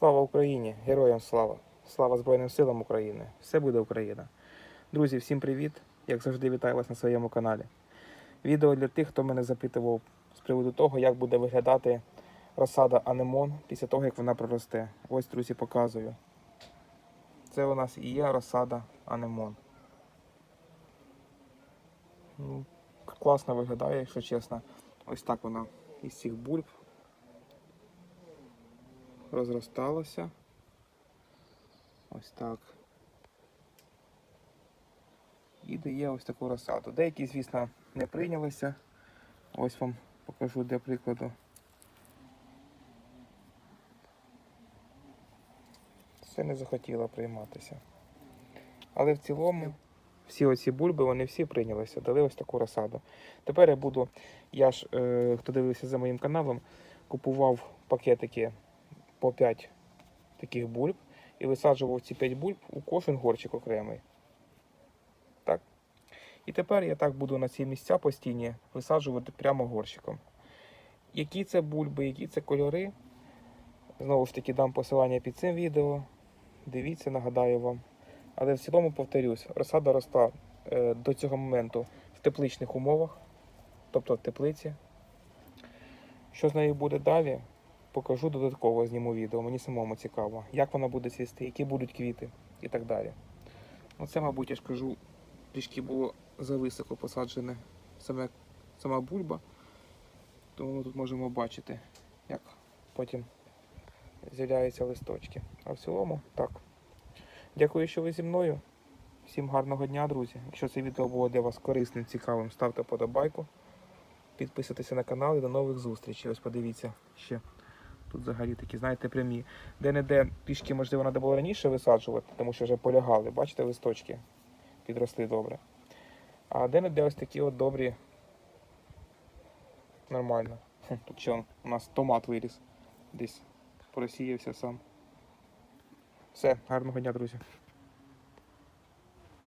Слава Україні! Героям слава! Слава Збройним силам України! Все буде Україна! Друзі, всім привіт! Як завжди, вітаю вас на своєму каналі. Відео для тих, хто мене запитував з приводу того, як буде виглядати розсада анемон після того, як вона проросте. Ось, друзі, показую. Це у нас і є розсада анемон. Ну, класно виглядає, якщо чесно. Ось так вона із цих бульб розросталося. Ось так. І дає ось таку розсаду. Деякі, звісно, не прийнялися. Ось вам покажу для прикладу. Це не захотіло прийматися. Але в цілому всі оці бульби, вони всі прийнялися, дали ось таку розсаду. Тепер я буду, я ж, е, хто дивився за моїм каналом, купував пакетики по 5 таких бульб і висаджував ці 5 бульб у кожен горчик окремий. Так. І тепер я так буду на ці місця постійні висаджувати прямо горщиком. Які це бульби, які це кольори. Знову ж таки, дам посилання під цим відео. Дивіться, нагадаю вам. Але в цілому повторюсь, розсада росла е, до цього моменту в тепличних умовах, тобто в теплиці. Що з нею буде далі, покажу додатково, зніму відео. Мені самому цікаво, як вона буде цвісти, які будуть квіти і так далі. Оце, мабуть, я ж кажу, трішки було зависоко посаджене саме, сама бульба. Тому ми тут можемо бачити, як потім з'являються листочки. А в цілому так. Дякую, що ви зі мною. Всім гарного дня, друзі. Якщо це відео було для вас корисним, цікавим, ставте подобайку. Підписуйтеся на канал і до нових зустрічей. Ось подивіться ще. Тут взагалі такі, знаєте, прямі. Де-не-де пішки, можливо, треба було раніше висаджувати, тому що вже полягали. Бачите, листочки підросли добре. А де-не-де ось такі от добрі. Нормально. Тут ще у нас томат виріс. Десь просіявся сам. Все, гарного дня, друзі.